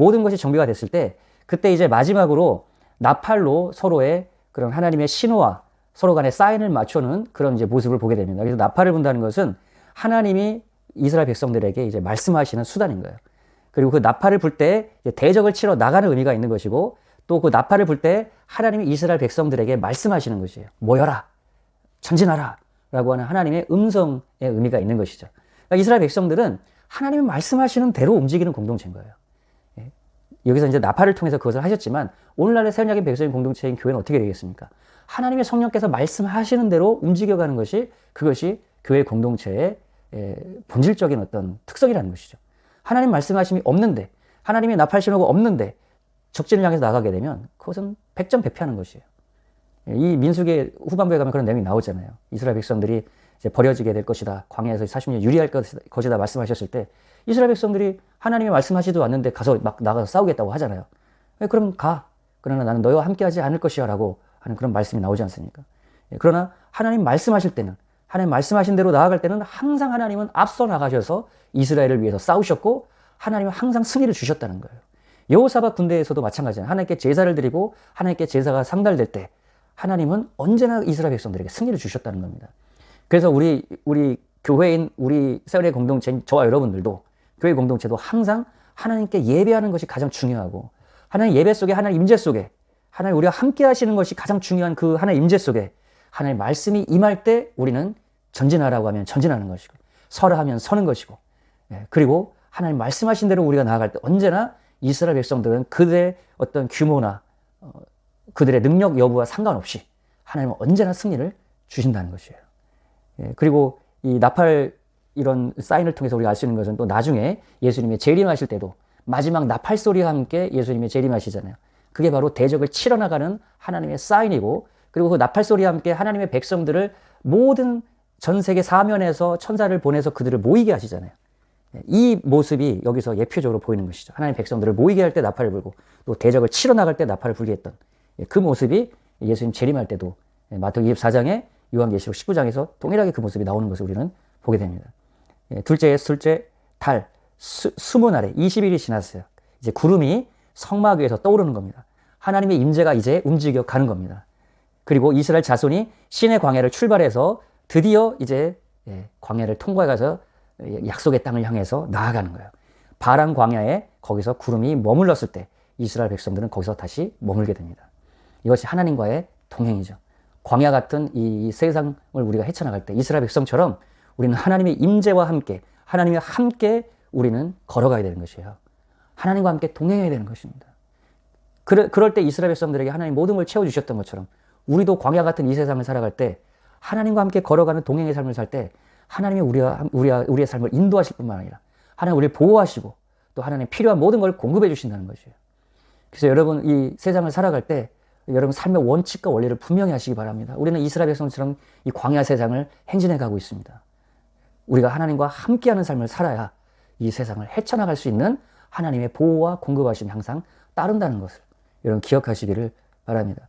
모든 것이 정비가 됐을 때 그때 이제 마지막으로 나팔로 서로의 그런 하나님의 신호와 서로 간의 사인을 맞추는 그런 이제 모습을 보게 됩니다. 그래서 나팔을 분다는 것은 하나님이 이스라엘 백성들에게 이제 말씀하시는 수단인 거예요. 그리고 그 나팔을 불 때 대적을 치러 나가는 의미가 있는 것이고 또 그 나팔을 불 때 하나님이 이스라엘 백성들에게 말씀하시는 것이에요. 모여라. 전진하라. 라고 하는 하나님의 음성의 의미가 있는 것이죠. 그러니까 이스라엘 백성들은 하나님이 말씀하시는 대로 움직이는 공동체인 거예요. 예. 여기서 이제 나팔을 통해서 그것을 하셨지만 오늘날의 새언약의 백성의 공동체인 교회는 어떻게 되겠습니까? 하나님의 성령께서 말씀하시는 대로 움직여가는 것이 그것이 교회 공동체의 예, 본질적인 어떤 특성이라는 것이죠. 하나님 말씀하심이 없는데 하나님의 나팔 신호가 없는데 적진을 향해서 나가게 되면 그것은 백전백패하는 것이에요. 예, 이 민수기 후반부에 가면 그런 내용이 나오잖아요. 이스라엘 백성들이 이제 버려지게 될 것이다. 광야에서 40년 유리할 것이다 말씀하셨을 때 이스라엘 백성들이 하나님이 말씀하지도 않는데 가서 막 나가서 싸우겠다고 하잖아요. 예, 그럼 가. 그러나 나는 너희와 함께하지 않을 것이야 라고 하는 그런 말씀이 나오지 않습니까? 예, 그러나 하나님 말씀하실 때는 하나님 말씀하신 대로 나아갈 때는 항상 하나님은 앞서 나가셔서 이스라엘을 위해서 싸우셨고 하나님은 항상 승리를 주셨다는 거예요. 여호사박 군대에서도 마찬가지예요. 하나님께 제사를 드리고 하나님께 제사가 상달될 때 하나님은 언제나 이스라엘 백성들에게 승리를 주셨다는 겁니다. 그래서 우리 우리 교회인 우리 세월의 공동체인 저와 여러분들도 교회 공동체도 항상 하나님께 예배하는 것이 가장 중요하고 하나님 예배 속에 하나님 임재 속에 하나님 우리가 함께 하시는 것이 가장 중요한 그 하나님 임재 속에 하나님 말씀이 임할 때 우리는 전진하라고 하면 전진하는 것이고 서라 하면 서는 것이고 예, 그리고 하나님 말씀하신 대로 우리가 나아갈 때 언제나 이스라엘 백성들은 그들의 어떤 규모나 어, 그들의 능력 여부와 상관없이 하나님은 언제나 승리를 주신다는 것이에요. 예, 그리고 이 나팔 이런 사인을 통해서 우리가 알 수 있는 것은 또 나중에 예수님의 재림하실 때도 마지막 나팔 소리와 함께 예수님의 재림하시잖아요. 그게 바로 대적을 치러 나가는 하나님의 사인이고 그리고 그 나팔 소리와 함께 하나님의 백성들을 모든 전 세계 사면에서 천사를 보내서 그들을 모이게 하시잖아요. 예, 이 모습이 여기서 예표적으로 보이는 것이죠. 하나님 백성들을 모이게 할 때 나팔을 불고 또 대적을 치러 나갈 때 나팔을 불게 했던 예, 그 모습이 예수님 재림할 때도 예, 마태복 24장에 요한계시록 19장에서 동일하게 그 모습이 나오는 것을 우리는 보게 됩니다. 둘째, 둘째 달, 수, 스무 날에 20일이 지났어요. 이제 구름이 성막 위에서 떠오르는 겁니다. 하나님의 임재가 이제 움직여 가는 겁니다. 그리고 이스라엘 자손이 신의 광야를 출발해서 드디어 이제 광야를 통과해 가서 약속의 땅을 향해서 나아가는 거예요. 바란 광야에 거기서 구름이 머물렀을 때 이스라엘 백성들은 거기서 다시 머물게 됩니다. 이것이 하나님과의 동행이죠. 광야 같은 이 세상을 우리가 헤쳐나갈 때 이스라엘 백성처럼 우리는 하나님의 임재와 함께 하나님과 함께 우리는 걸어가야 되는 것이에요. 하나님과 함께 동행해야 되는 것입니다. 그러, 그럴 때 이스라엘 백성들에게 하나님 모든 걸 채워주셨던 것처럼 우리도 광야 같은 이 세상을 살아갈 때 하나님과 함께 걸어가는 동행의 삶을 살 때 하나님이 우리와, 우리와, 우리의 삶을 인도하실 뿐만 아니라 하나님 우리를 보호하시고 또 하나님 필요한 모든 걸 공급해 주신다는 것이에요. 그래서 여러분 이 세상을 살아갈 때 여러분 삶의 원칙과 원리를 분명히 하시기 바랍니다. 우리는 이스라엘 백성처럼 이 광야 세상을 행진해 가고 있습니다. 우리가 하나님과 함께하는 삶을 살아야 이 세상을 헤쳐나갈 수 있는 하나님의 보호와 공급하심이 항상 따른다는 것을 여러분 기억하시기를 바랍니다.